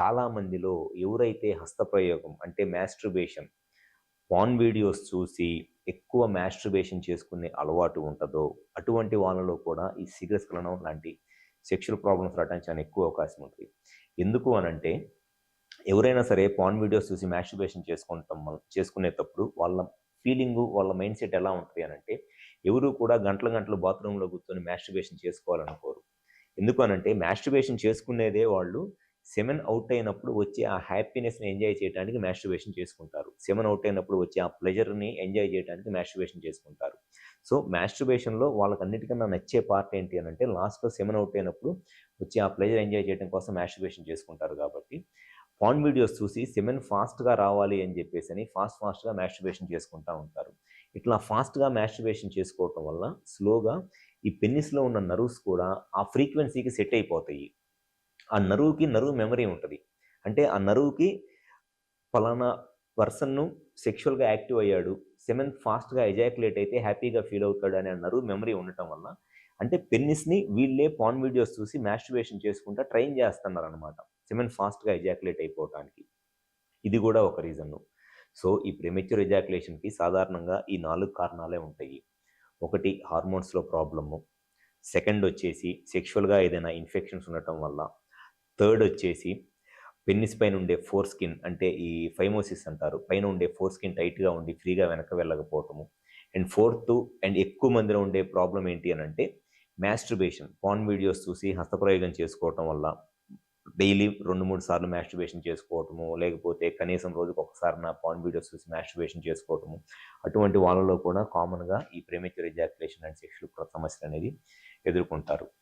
చాలా మందిలో ఎవరైతే హస్తప్రయోగం అంటే మ్యాస్ట్రుబేషన్ పాన్ వీడియోస్ చూసి ఎక్కువ మ్యాస్ట్రుబేషన్ చేసుకునే అలవాటు ఉంటుందో అటువంటి వాళ్ళలో కూడా ఈ శీఘ్రస్ఖలనం లాంటి సెక్షువల్ ప్రాబ్లమ్స్ రావడానికి చాలా ఎక్కువ అవకాశం ఉంటుంది. ఎందుకు అనంటే ఎవరైనా సరే పాన్ వీడియోస్ చూసి మ్యాస్ట్రుబేషన్ చేసుకుంటాం వల్ల- చేసుకునేటప్పుడు వాళ్ళ ఫీలింగు వాళ్ళ మైండ్ సెట్ ఎలా ఉంటుంది అనంటే ఎవరు కూడా గంటల గంటలు బాత్రూంలో కూర్చొని మ్యాస్ట్రుబేషన్ చేసుకోవాలనుకోరు. ఎందుకు అనంటే మ్యాస్ట్రుబేషన్ చేసుకునేదే వాళ్ళు సెమెన్ అవుట్ అయినప్పుడు వచ్చే ఆ హ్యాపీనెస్ని ఎంజాయ్ చేయడానికి మాస్ట్రుబేషన్ చేసుకుంటారు. సెమెన్ అవుట్ అయినప్పుడు వచ్చే ఆ ప్లెజర్ని ఎంజాయ్ చేయడానికి మాస్ట్రుబేషన్ చేసుకుంటారు. సో మాస్ట్రుబేషన్లో వాళ్ళకి అన్నిటికన్నా నచ్చే పార్ట్ ఏంటి అని అంటే లాస్ట్లో సెమెన్ అవుట్ అయినప్పుడు వచ్చి ఆ ప్లెజర్ ఎంజాయ్ చేయడం కోసం మాస్ట్రుబేషన్ చేసుకుంటారు కాబట్టి పాన్ వీడియోస్ చూసి సెమెన్ ఫాస్ట్గా రావాలి అని చెప్పేసి అని ఫాస్ట్ ఫాస్ట్గా మాస్ట్రుబేషన్ చేసుకుంటూ ఉంటారు. ఇట్లా ఫాస్ట్గా మాస్ట్రుబేషన్ చేసుకోవటం వల్ల స్లోగా ఈ పెన్నిస్లో ఉన్న నర్వ్స్ కూడా ఆ ఫ్రీక్వెన్సీకి సెట్ అయిపోతాయి. ఆ నరువుకి నరువు మెమరీ ఉంటుంది. అంటే ఆ నరువుకి ఫలానా పర్సన్ను సెక్షువల్గా యాక్టివ్ అయ్యాడు సెమెన్ ఫాస్ట్గా ఎజాక్యులేట్ అయితే హ్యాపీగా ఫీల్ అవుతాడు అనే నరువు మెమరీ ఉండటం వల్ల. అంటే పెన్నిస్ని వీళ్ళే పాన్ వీడియోస్ చూసి మ్యాస్టివేషన్ చేసుకుంటా ట్రైన్ చేస్తున్నారు అనమాట సెమెన్ ఫాస్ట్గా ఎజాక్యులేట్ అయిపోవటానికి. ఇది కూడా ఒక రీజన్ సో ఈ ప్రెమెచ్యూర్ ఎజాక్యులేషన్కి సాధారణంగా ఈ నాలుగు కారణాలే ఉంటాయి. ఒకటి హార్మోన్స్లో ప్రాబ్లము సెకండ్ వచ్చేసి సెక్షువల్గా ఏదైనా ఇన్ఫెక్షన్స్ ఉండటం వల్ల. థర్డ్ వచ్చేసి పెన్నిస్ పైన ఉండే ఫోర్ స్కిన్ అంటే ఈ ఫైమోసిస్ అంటారు. పైన ఉండే ఫోర్ స్కిన్ టైట్గా ఉండి ఫ్రీగా వెనక వెళ్ళకపోవటము. అండ్ ఫోర్త్ అండ్ ఎక్కువ మందిలో ఉండే ప్రాబ్లం ఏంటి అని అంటే మ్యాస్ట్రిబేషన్ పాన్ వీడియోస్ చూసి హస్తప్రయోగం చేసుకోవటం వల్ల డైలీ రెండు మూడు సార్లు మ్యాస్ట్రిబేషన్ చేసుకోవటము లేకపోతే కనీసం రోజుకు ఒకసారి నా పాన్ వీడియోస్ చూసి మ్యాస్ట్రిబేషన్ చేసుకోవటము. అటువంటి వాళ్ళలో కూడా కామన్గా ఈ ప్రేమేచర్ ఎజాక్యులేషన్ అండ్ సెక్షువల్ సమస్యలు అనేది ఎదుర్కొంటారు.